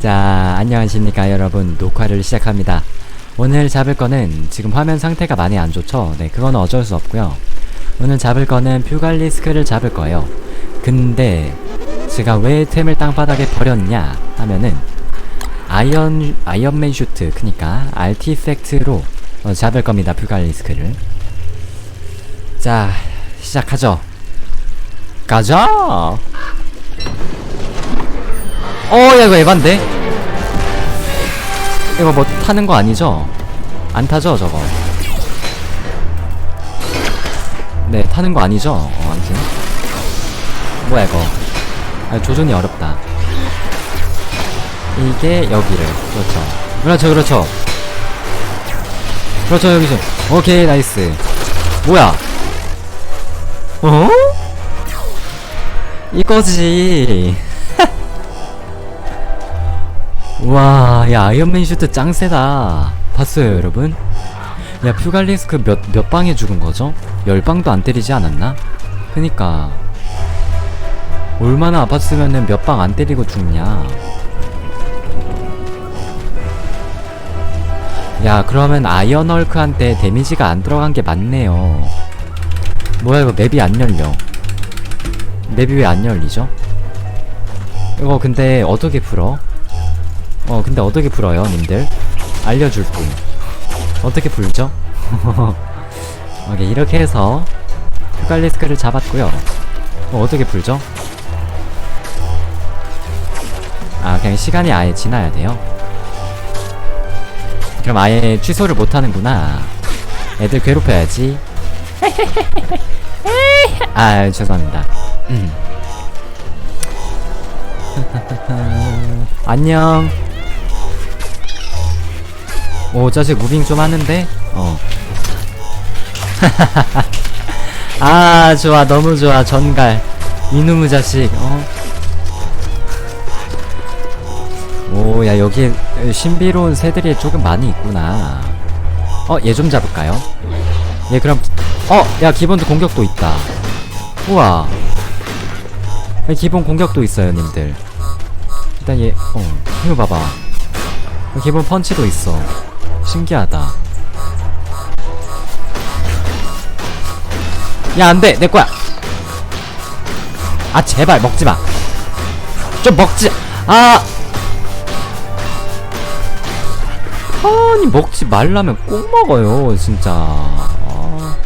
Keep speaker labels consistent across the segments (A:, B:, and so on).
A: 자, 안녕하십니까 여러분. 녹화를 시작합니다. 오늘 잡을 거는 지금 화면 상태가 많이 안 좋죠? 네, 그건 어쩔 수 없고요. 오늘 잡을 거는 퓨갈리스크를 잡을 거예요. 근데 제가 왜 템을 땅바닥에 버렸냐 하면은 아이언 아이언맨 슈트 그니까 알티팩트로 어, 잡을 겁니다. 퓨갈리스크를. 자, 시작하죠. 가자. 어, 야, 이거 에반데? 이거 뭐 타는 거 아니죠? 안 타죠, 저거? 네, 타는 거 아니죠? 어, 아무튼. 뭐야, 이거. 아, 조준이 어렵다. 이게 여기를. 그렇죠. 그렇죠, 그렇죠. 그렇죠, 여기서. 오케이, 나이스. 뭐야? 어? 이거지. 와, 야, 아이언맨 슈트 짱 세다. 봤어요, 여러분? 야, 퓨갈리스크 몇, 몇 방에 죽은 거죠? 열 방도 안 때리지 않았나? 그니까. 얼마나 아팠으면은 몇 방 안 때리고 죽냐. 야, 그러면 아이언헐크한테 데미지가 안 들어간 게 맞네요. 뭐야, 이거 맵이 안 열려. 맵이 왜 안 열리죠? 이거 근데 어떻게 풀어? 어 근데 어떻게 풀어요 님들? 알려줄 분 어떻게 풀죠? 오케이 이렇게 해서 퓨갈리스크를 잡았고요 어, 어떻게 풀죠? 아 그냥 시간이 아예 지나야 돼요? 그럼 아예 취소를 못하는구나 애들 괴롭혀야지 아 죄송합니다 음. 안녕. 오, 자식 무빙 좀 하는데? 어. 아, 좋아. 너무 좋아. 전갈. 이놈의 자식, 어. 오, 야, 여기에 신비로운 새들이 조금 많이 있구나. 어, 얘 좀 잡을까요? 얘 그럼, 어, 야, 기본도 공격도 있다. 우와. 야, 기본 공격도 있어요, 님들. 일단 얘, 어, 이거 봐봐. 기본 펀치도 있어. 신기하다. 야, 안 돼! 내 거야! 아, 제발, 먹지 마! 좀 먹지! 아! 아니, 먹지 말라면 꼭 먹어요, 진짜. 아.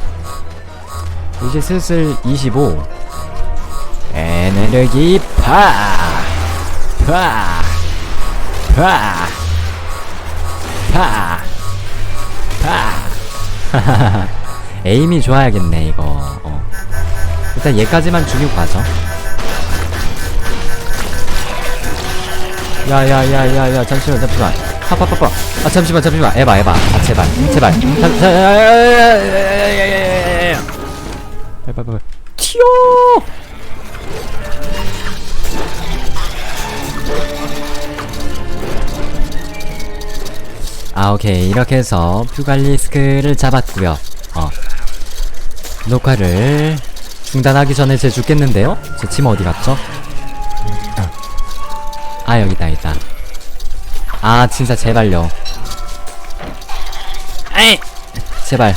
A: 이제 슬슬 25. 에너지 파! 파! 파! 파! 파! 에임이 좋아야겠네, 이거. 어. 일단 얘까지만 죽이고 가죠. 야야야야야 잠시만 잠시만 파파파파 아 잠시만 잠시만 에바 에바 아 제발 음, 제발 음, 자, 자, 야 아 오케이. 이렇게 해서 퓨갈리스크를 잡았고요. 어. 녹화를 중단하기 전에 제 죽겠는데요? 제 침 어디 갔죠? 아 여기다 있다. 아 진짜 제발요. 에이! 제발.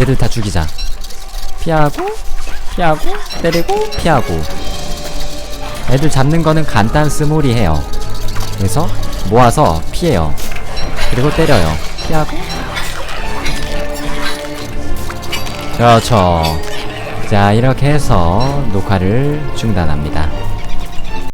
A: 얘들 다 죽이자. 피하고 피하고 때리고 피하고. 애들 잡는 거는 간단 스몰이 해요. 그래서 모아서 피해요. 그리고 때려요. 피하고. 그렇죠. 자 이렇게 해서 녹화를 중단합니다